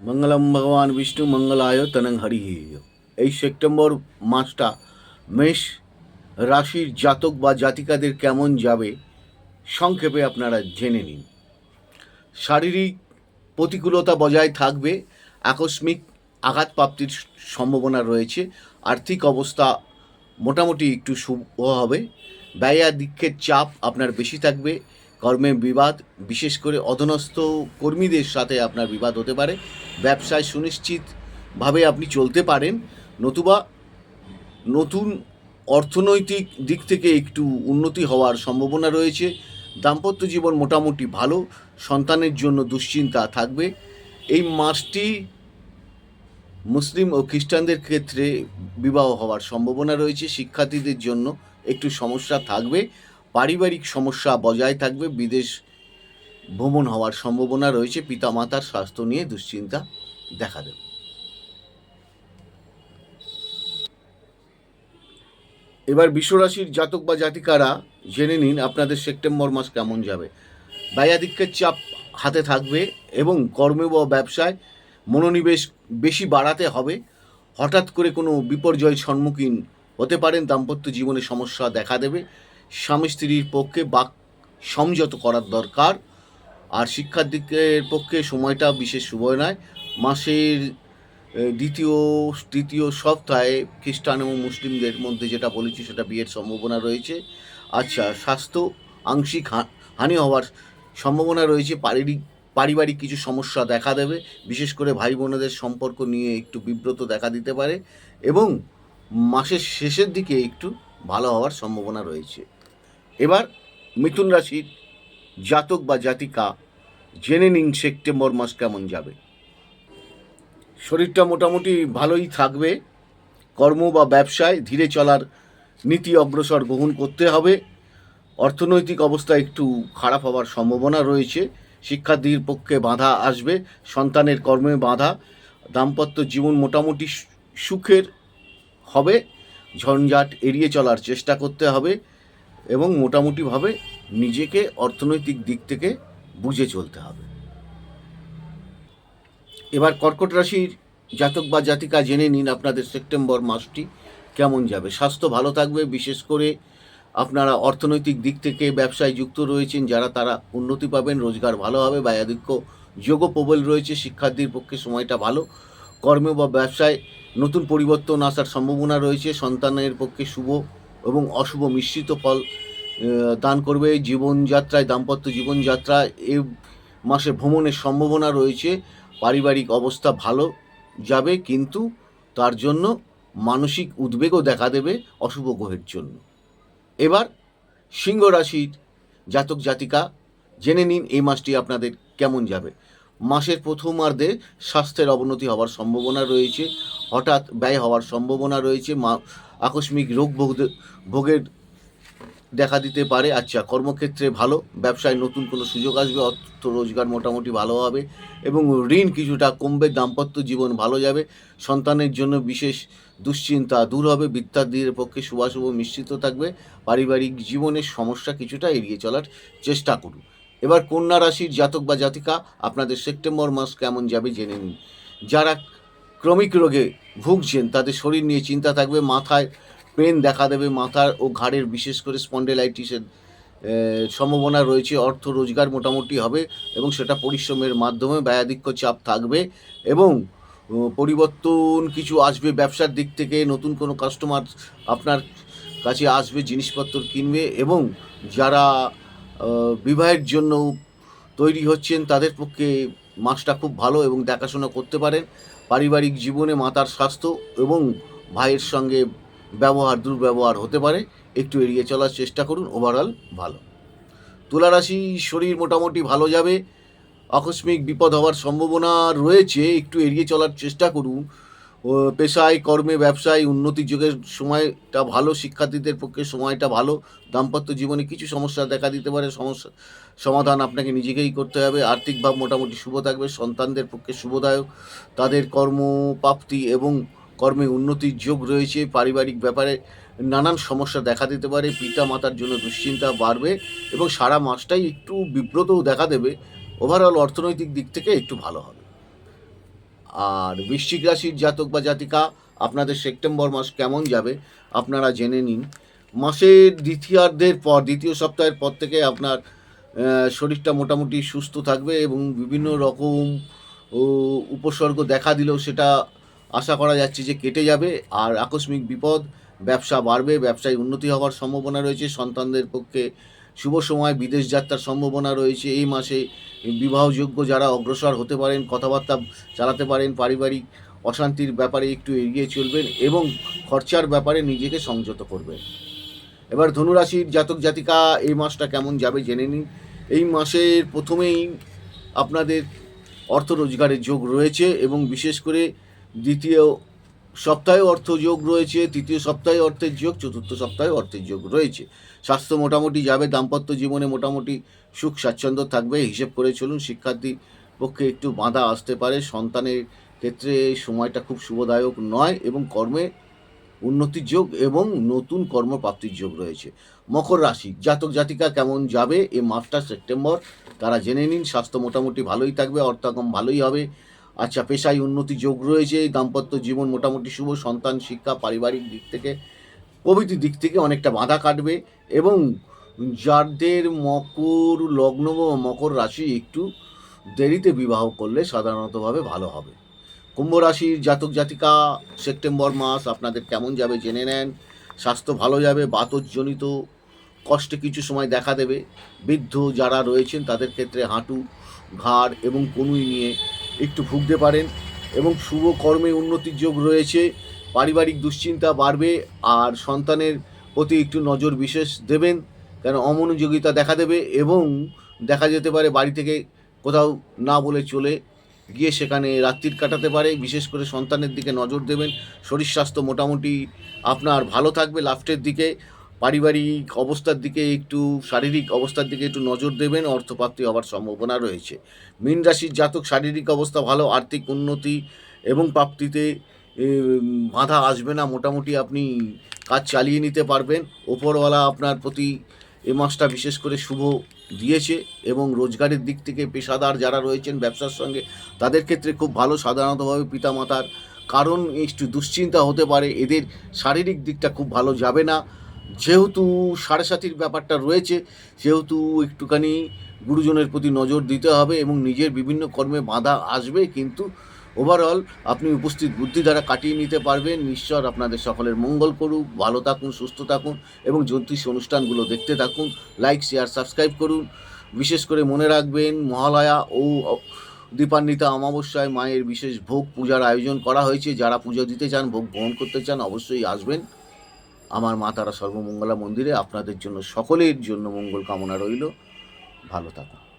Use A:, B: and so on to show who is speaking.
A: মঙ্গলম ভগবান বিষ্ণু মঙ্গলায় তনং হরি এই সেপ্টেম্বর মাসটা মেষ রাশির জাতক বা জাতিকাদের কেমন যাবে সংক্ষেপে আপনারা জেনে নিন। শারীরিক প্রতিকূলতা বজায় থাকবে, আকস্মিক আঘাতপ্রাপ্তির সম্ভাবনা রয়েছে, আর্থিক অবস্থা মোটামুটি একটু শুভ হবে ব্যয়াধিক্যের চাপ আপনার বেশি থাকবে, কর্মে বিবাদ, বিশেষ করে অধনস্থ কর্মীদের সাথে আপনার বিবাদ হতে পারে ব্যবসায় সুনিশ্চিতভাবে আপনি চলতে পারেন। নতুবা নতুন অর্থনৈতিক দিক থেকে একটু উন্নতি হওয়ার সম্ভাবনা রয়েছে। দাম্পত্য জীবন মোটামুটি ভালো, সন্তানের জন্য দুশ্চিন্তা থাকবে। এই মাসটি মুসলিম ও খ্রিস্টানদের ক্ষেত্রে বিবাহ হওয়ার সম্ভাবনা রয়েছে। শিক্ষার্থীদের জন্য একটু সমস্যা থাকবে, পারিবারিক সমস্যা বজায় থাকবে, বিদেশ ভ্রমণ হওয়ার সম্ভাবনা রয়েছে, পিতামাতার স্বাস্থ্য নিয়ে দুশ্চিন্তা দেখা দেবে। এবার বিশ্বরাশির জাতক বা জাতিকারা জেনে নিন আপনাদের সেপ্টেম্বর মাস কেমন যাবে। ব্যয়াধিক্যের চাপ হাতে থাকবে এবং কর্মে বা ব্যবসায় মনোনিবেশ বেশি বাড়াতে হবে। হঠাৎ করে কোনো বিপর্যয়ের সম্মুখীন হতে পারেন, দাম্পত্য জীবনে সমস্যা দেখা দেবে। স্বামী স্ত্রীর পক্ষে বাক সংযত করার দরকার। আর শিক্ষার দিকের পক্ষে সময়টা বিশেষ শুভ নয়। মাসের দ্বিতীয়, তৃতীয় সপ্তাহে খ্রিস্টান এবং মুসলিমদের মধ্যে যেটা বলেছি সেটা বিয়ের সম্ভাবনা রয়েছে। আচ্ছা স্বাস্থ্য, আংশিক হানি হওয়ার সম্ভাবনা রয়েছে। পারিবারিক পারিবারিক কিছু সমস্যা দেখা দেবে। বিশেষ করে ভাই বোনেদের সম্পর্ক নিয়ে একটু বিব্রত দেখা দিতে পারে এবং মাসের শেষের দিকে একটু ভালো হওয়ার সম্ভাবনা রয়েছে। এবার মিথুন রাশির জাতক বা জাতিকা, জেনে নিন সেপ্টেম্বর মাস কেমন যাবে। শরীরটা মোটামুটি ভালোই থাকবে। কর্ম বা ব্যবসায় ধীরে চলার নীতি অগ্রসর গ্রহণ করতে হবে। অর্থনৈতিক অবস্থা একটু খারাপ হওয়ার সম্ভাবনা রয়েছে। শিক্ষার্থীর পক্ষে বাধা আসবে, সন্তানের কর্মে বাধা, দাম্পত্য জীবন মোটামুটি সুখের হবে। ঝঞ্ঝাট এড়িয়ে চলার চেষ্টা করতে হবে এবং মোটামুটিভাবে নিজেকে অর্থনৈতিক দিক থেকে বুঝে চলতে হবে। এবার কর্কট রাশির জাতক বা জাতিকা জেনে নিন আপনাদের সেপ্টেম্বর মাসটি কেমন যাবে। স্বাস্থ্য ভালো থাকবে, বিশেষ করে আপনারা অর্থনৈতিক দিক থেকে ব্যবসায় যুক্ত রয়েছেন, যারা তারা উন্নতি পাবেন, রোজগার ভালো হবে ব্যয়াধিক্য যোগ প্রবল রয়েছে, শিক্ষার্থীর পক্ষে সময়টা ভালো, কর্মে বা ব্যবসায় নতুন পরিবর্তন আসার সম্ভাবনা রয়েছে, সন্তানের পক্ষে শুভ এবং অশুভ মিশ্রিত ফল দান করবে, জীবনযাত্রায়, দাম্পত্য জীবনযাত্রায়, এ মাসে ভ্রমণের সম্ভাবনা রয়েছে, পারিবারিক অবস্থা ভালো যাবে, কিন্তু তার জন্য মানসিক উদ্বেগও দেখা দেবে অশুভ গ্রহের জন্য। এবার সিংহ রাশির জাতক জাতিকা, জেনে নিন এই মাসটি আপনাদের কেমন যাবে। মাসের প্রথমার্ধে স্বাস্থ্যের অবনতি হওয়ার সম্ভাবনা রয়েছে, হঠাৎ ব্যয় হওয়ার সম্ভাবনা রয়েছে, মা আকস্মিক রোগ ভোগ- ভোগের দেখা দিতে পারে। আচ্ছা কর্মক্ষেত্রে ভালো, ব্যবসায় নতুন কোনো সুযোগ আসবে, অর্থ রোজগার মোটামুটি ভালো হবে এবং ঋণ কিছুটা কমবে, দাম্পত্য জীবন ভালো যাবে, সন্তানের জন্য বিশেষ দুশ্চিন্তা দূর হবে বিদ্যার্থীদের পক্ষে শুভাশুভ মিশ্রিত থাকবে, পারিবারিক জীবনের সমস্যা কিছুটা এড়িয়ে চলার চেষ্টা করুন। এবার কন্যা রাশির জাতক বা জাতিকা, আপনাদের সেপ্টেম্বর মাস কেমন যাবে জেনে নিন। যারা ক্রমিক রোগে ভুগছেন, তাদের শরীর নিয়ে চিন্তা থাকবে, মাথায় পেন দেখা দেবে মাথার ও ঘাড়ের, বিশেষ করে স্পন্ডেলাইটিসের সম্ভাবনা রয়েছে, অর্থ রোজগার মোটামুটি হবে এবং সেটা পরিশ্রমের মাধ্যমে ব্যয়াধিক্য চাপ থাকবে এবং পরিবর্তন কিছু আসবে ব্যবসার দিক থেকে, নতুন কোনো কাস্টমার আপনার কাছে আসবে, জিনিসপত্র কিনবে এবং যারা বিবাহের জন্য তৈরি হচ্ছেন তাদের পক্ষে মাসটা খুব ভালো এবং দেখাশোনা করতে পারেন। পারিবারিক জীবনে মাতার স্বাস্থ্য এবং ভাইয়ের সঙ্গে ব্যবহার দুর্ব্যবহার হতে পারে, একটু এড়িয়ে চলার চেষ্টা করুন ওভারঅল ভালো। তুলা রাশি শরীর মোটামুটি ভালো যাবে, আকস্মিক বিপদ হওয়ার সম্ভাবনা রয়েছে, একটু এড়িয়ে চলার চেষ্টা করুন। পেশায়, কর্মে, ব্যবসায় উন্নতি যুগের সময়টা ভালো, শিক্ষার্থীদের পক্ষে সময়টা ভালো, দাম্পত্য জীবনে কিছু সমস্যা দেখা দিতে পারে, সমস্যা, সমাধান আপনাকে নিজেকেই করতে হবে, আর্থিক ভাব মোটামুটি শুভ থাকবে, সন্তানদের পক্ষে শুভদায়ক, তাদের কর্মপ্রাপ্তি এবং কর্মে উন্নতির যোগ রয়েছে, পারিবারিক ব্যাপারে নানান সমস্যা দেখা দিতে পারে পিতা মাতার জন্য দুশ্চিন্তা বাড়বে এবং সারা মাসটাই একটু বিব্রতও দেখা দেবে। ওভারঅল অর্থনৈতিক দিক থেকে একটু ভালো হবে। আর বৃশ্চিক রাশির জাতক বা জাতিকা, আপনাদের সেপ্টেম্বর মাস কেমন যাবে, আপনারা জেনে নিন। মাসের দ্বিতীয়ার্ধের পর, দ্বিতীয় সপ্তাহের পর থেকে আপনার শরীরটা মোটামুটি সুস্থ থাকবে এবং বিভিন্ন রকম উপসর্গ দেখা দিলেও সেটা আশা করা যাচ্ছে যে কেটে যাবে আর আকস্মিক বিপদ, ব্যবসা বাড়বে, ব্যবসায় উন্নতি হওয়ার সম্ভাবনা রয়েছে, সন্তানদের পক্ষে শুভ সময়, বিদেশ যাত্রার সম্ভাবনা রয়েছে। এই মাসে বিবাহযোগ্য যারা অগ্রসর হতে পারেন, কথাবার্তা চালাতে পারেন, পারিবারিক অশান্তির ব্যাপারে একটু এগিয়ে চলবেন এবং খরচার ব্যাপারে নিজেকে সংযত করবেন। এবার ধনুরাশির জাতক জাতিকা, এই মাসটা কেমন যাবে জেনে নিন। এই মাসের প্রথমেই আপনাদের অর্থ রোজগারের যোগ রয়েছে এবং বিশেষ করে দ্বিতীয় সপ্তাহে অর্থ যোগ রয়েছে, তৃতীয় সপ্তাহে অর্থের যোগ, চতুর্থ সপ্তাহে অর্থের যোগ রয়েছে। স্বাস্থ্য মোটামুটি যাবে, দাম্পত্য জীবনে মোটামুটি সুখ স্বাচ্ছন্দ্য থাকবে, হিসেব করে চলুন, শিক্ষার্থীর পক্ষে একটু বাধা আসতে পারে। সন্তানের ক্ষেত্রে সময়টা খুব শুভদায়ক নয় এবং কর্মে উন্নতির যোগ এবং নতুন কর্মপ্রাপ্তির যোগ রয়েছে। মকর রাশি, জাতক জাতিকা কেমন যাবে? এই মাসটা সেপ্টেম্বর, তারা জেনে নিন, স্বাস্থ্য মোটামুটি ভালোই থাকবে, অর্থাগম ভালোই হবে। আচ্ছা পেশায় উন্নতি যোগ রয়েছে, দাম্পত্য জীবন মোটামুটি শুভ, সন্তান, শিক্ষা, পারিবারিক দিক থেকে, প্রভৃতি দিক থেকে অনেকটা বাধা কাটবে এবং যাদের মকর লগ্ন বা মকর রাশি একটু দেরিতে বিবাহ করলে সাধারণতভাবে ভালো হবে। কুম্ভ রাশির জাতক জাতিকা, সেপ্টেম্বর মাস, আপনাদের কেমন যাবে জেনে নেন। স্বাস্থ্য ভালো যাবে বাতজনিত কষ্টে কিছু সময় দেখা দেবে। বৃদ্ধ যারা রয়েছেন, তাদের ক্ষেত্রে হাঁটু, ঘাড় এবং কনুই নিয়ে একটু ভুগতে পারেন এবং শুভ কর্মে উন্নতির যোগ রয়েছে, পারিবারিক দুশ্চিন্তা বাড়বে আর সন্তানের প্রতি একটু নজর বিশেষ দেবেন, কেন অমনোযোগিতা দেখা দেবে এবং দেখা যেতে পারে বাড়ি থেকে কোথাও না বলে চলে গিয়ে সেখানে রাত্রির কাটাতে পারে, বিশেষ করে সন্তানের দিকে নজর দেবেন, শরীর স্বাস্থ্য মোটামুটি আপনার ভালো থাকবে লাস্টের দিকে পারিবারিক অবস্থার দিকে একটু, শারীরিক অবস্থার দিকে একটু নজর দেবেন অর্থপ্রাপ্তি হওয়ার সম্ভাবনা রয়েছে। মীন রাশির জাতক শারীরিক অবস্থা ভালো, আর্থিক উন্নতি এবং প্রাপ্তিতে বাধা আসবে না। মোটামুটি আপনি কাজ চালিয়ে নিতে পারবেন। ওপরওয়ালা আপনার প্রতি এ মাসটা বিশেষ করে শুভ দিয়েছে এবং রোজগারের দিক থেকে পেশাদার যারা রয়েছেন ব্যবসার সঙ্গে, তাদের ক্ষেত্রে খুব ভালো। সাধারণতভাবে পিতামাতার কারণ একটু দুশ্চিন্তা হতে পারে। এদের শারীরিক দিকটা খুব ভালো যাবে না। যেহেতু সাড়ে সাতির ব্যাপারটা রয়েছে, সেহেতু একটুখানি গুরুজনের প্রতি নজর দিতে হবে এবং নিজের বিভিন্ন কর্মে বাধা আসবে, কিন্তু ওভারঅল আপনি উপস্থিত বুদ্ধি দ্বারা কাটিয়ে নিতে পারবেন। ঈশ্বর আপনাদের সকলের মঙ্গল করুক, ভালো থাকুন, সুস্থ থাকুন এবং জ্যোতিষ অনুষ্ঠানগুলো দেখতে থাকুন। লাইক শেয়ার সাবস্ক্রাইব করুন। বিশেষ করে মনে রাখবেন, মহালয়া ও দীপান্বিতা অমাবস্যায় মায়ের বিশেষ ভোগ পূজার আয়োজন করা হয়েছে। যারা পুজো দিতে চান, ভোগ গ্রহণ করতে চান, অবশ্যই আসবেন। আমার মা তারা সর্বমঙ্গলা মন্দিরে আপনাদের জন্য সকলের জন্য মঙ্গল কামনা রইল। ভালো থাকুন।